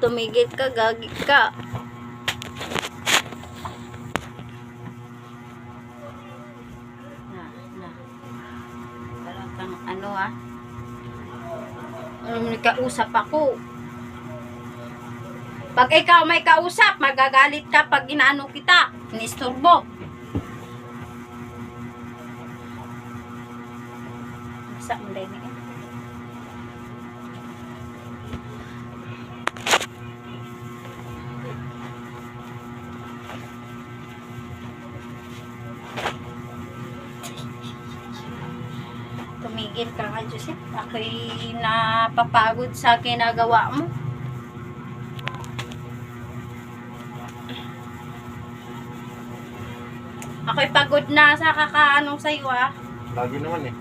Tumigil ka, gagi ka. Na, na. Parang kang ano ha. Um, kausap ako. Pag ikaw may kausap, magagalit ka pag inaano kita. Inisturbo. Sa mo dahil Tumigil ka nga, Joseph. Ako'y napapagod sa ginagawa mo. Ako'y pagod na sa kakaanong sa'yo, ah. Lagi naman eh.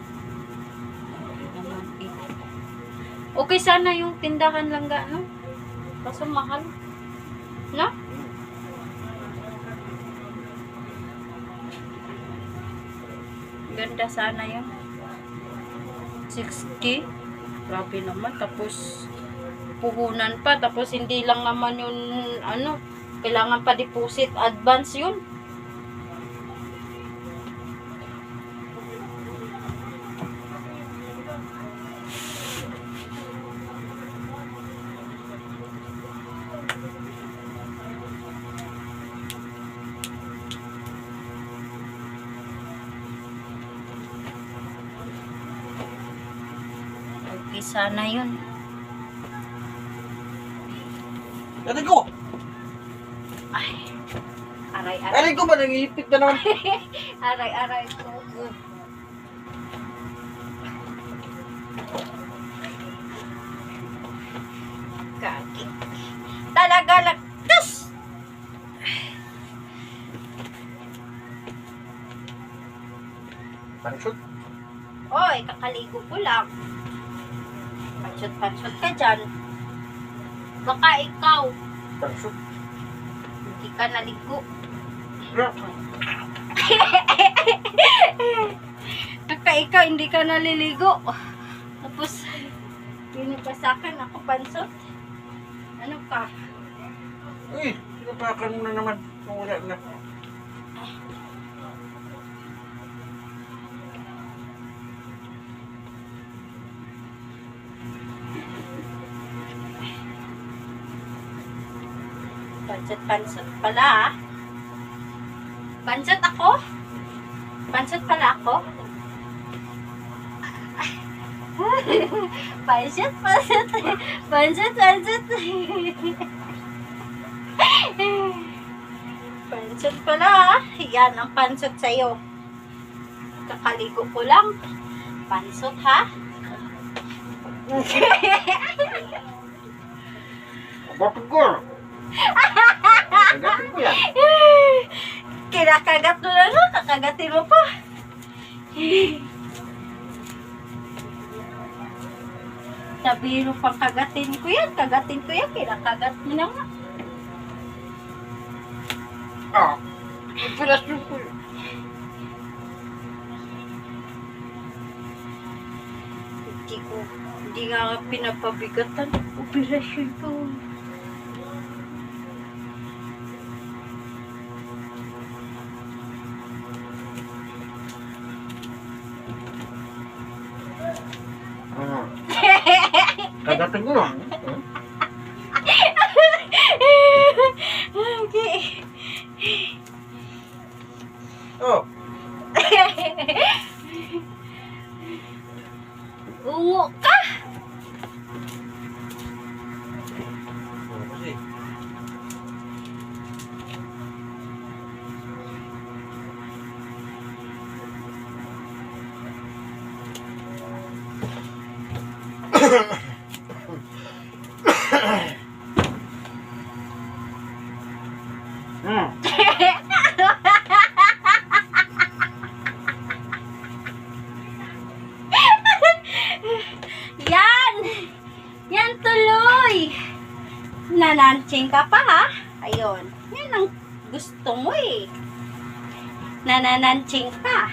Okay sana yung tindahan lang ga, no? Kaso mahal. No? Ganda sana yun. 6K. Grabe naman. Tapos, puhunan pa. Tapos, hindi lang naman yun, ano, kailangan pa deposit advance yun. Okay sana yun. Aray ko! Ay. Aray, aray. Ko ba? Nangihipit na naman. Aray, aray ko. Kaki. Talaga lang. Tus! Pansot. Oy, kakaligo ko lang. Pansot-pansot ka dyan. Baka ikaw, hindi ka naligo. Baka ikaw, hindi ka naliligo. Tapos, yun pa sa akin, ako pansot. Ano ka? Uy, sinapakan mo na naman. Kung wala na. Pansot-pansot pala ah. Pansot ako? Pansot pala ako? pansot, pansot. Pansot, pansot. pansot pala ah. Yan ang pansot sa'yo. Kakaligo ko lang. Pansot ha? Bakit ko? Agatin ko yan. Kinakagat mo na no? Kakagatin mo pa. Sabihin mo pang kagatin ko yan. Kagatin ko yan. Kinakagat mo na nga. Ah. Operasyon ko yun. Hindi ko, hindi nga pinapabigatan. Operasyon ko. Ah. Ko lang. okay. Oh. Ungo ka. Hmm. Yan! Yan tuloy! Nananching ka pa ha? Ayun. Yan ang gusto mo eh. Nanananching ka.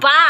Ba!